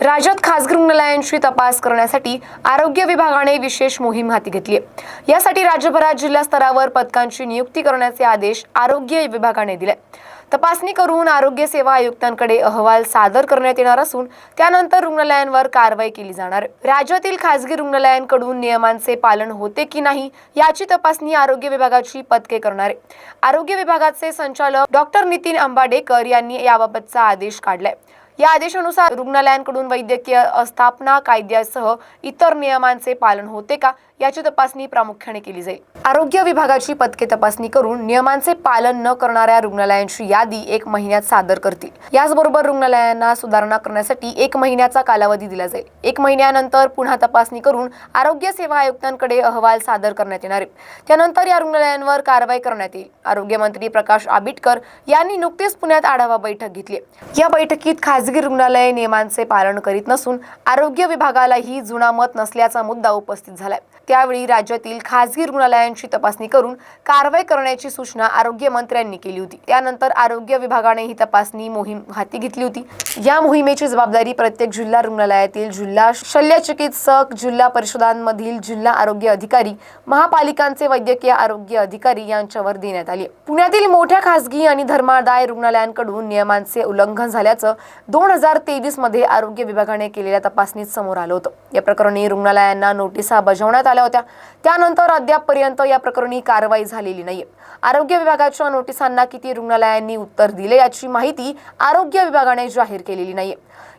राज्यात खासगी रुग्णालयांची तपास करण्यासाठी आरोग्य विभागाने विशेष मोहीम हाती घेतली आहे. यासाठी राज्यभरात जिल्हा स्तरावर पथकांची नियुक्ती करण्याचे आदेश आरोग्य विभागाने दिले तपासणी करून आरोग्य सेवा आयुक्तांकडे अहवाल सादर करण्यात येणार असून त्यानंतर रुग्णालयांवर कारवाई केली जाणार राज्यातील खासगी रुग्णालयांकडून नियमांचे पालन होते की नाही याची तपासणी आरोग्य विभागाची पथके करणार आहे. आरोग्य विभागाचे संचालक डॉक्टर नितीन अंबाडेकर यांनी याबाबतचा आदेश काढलाय. या आदेशानुसार रुग्णालयांकडून वैद्यकीय स्थापना कायद्यासह इतर नियमांचे पालन होते का याची तपासणी प्रामुख्याने केली जाईल. आरोग्य विभागाची पथके तपासणी करून नियमांचे पालन न करणाऱ्या रुग्णालयांची यादी एक महिन्यात सादर करतील. याचबरोबर रुग्णालयांना सुधारणा करण्यासाठी एक महिन्याचा कालावधी दिला जाईल. एक महिन्यानंतर पुन्हा तपासणी करून आरोग्य सेवा आयुक्तांकडे अहवाल सादर करण्यात येणार आहे त्यानंतर या रुग्णालयांवर कारवाई करण्यात येईल. आरोग्यमंत्री प्रकाश आबिटकर यांनी नुकतीच पुण्यात आढावा बैठक घेतली या बैठकीत खासगी रुग्णालय नियमांचे पालन करीत नसून आरोग्य विभागालाही जुना मत नसल्याचा मुद्दा उपस्थित झालाय. त्यावेळी राज्यातील खासगी रुग्णालयांची तपासणी करून कारवाई करण्याची सूचना आरोग्य मंत्र्यांनी केली होती. त्यानंतर आरोग्य विभागाने ही तपासणी मोहीम हाती घेतली होती. या मोहिमेची जबाबदारी प्रत्येक जिल्हा रुग्णालयातील जिल्हा शल्यचिकित्सक जिल्हा परिषदांमधील जिल्हा आरोग्य अधिकारी महापालिकांचे वैद्यकीय आरोग्य अधिकारी यांच्यावर देण्यात आली पुण्यातील मोठ्या खासगी आणि धर्मादाय रुग्णालयांकडून नियमांचे उल्लंघन झाल्याचं दोन हजार तेवीसमध्ये आरोग्य विभागाने केलेल्या तपासणीत समोर आलं होतं. या प्रकरणी रुग्णालयांना नोटिसा बजावण्यात आल्या होत्या. त्यानंतर अद्यापपर्यंत या प्रकरणी कारवाई झालेली नाहीये. आरोग्य विभागाच्या नोटिसांना किती रुग्णालयांनी उत्तर दिले याची माहिती आरोग्य विभागाने जाहीर केलेली नाहीये.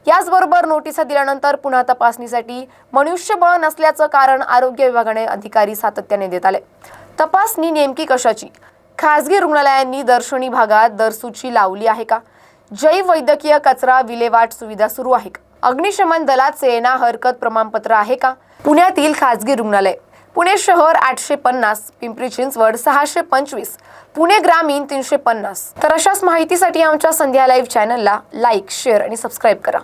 याचबरोबर नोटिसा दिल्यानंतर पुन्हा तपासणीसाठी मनुष्यबळ नसल्याचं कारण आरोग्य विभागाने अधिकारी सातत्याने देत आले. तपासणी नेमकी कशाची? खासगी रुग्णालयांनी दर्शनी भागात दरसूची लावली आहे का? जैव वैद्यकीय कचरा विल्हेवाट सुविधा सुरू आहे का? अग्निशमन दलाचे ना हरकत प्रमाणपत्र आहे का? पुण्यातील खासगी रुग्णालय. पुणे शहर आठशे पन्नास पिंपरी चिंचवड सहाशे पंचवीस पुणे ग्रामीण तीनशे पन्नास. तर अशाच माहितीसाठी आमच्या संध्या लाईव्ह चॅनलला लाईक शेअर आणि सबस्क्राईब करा.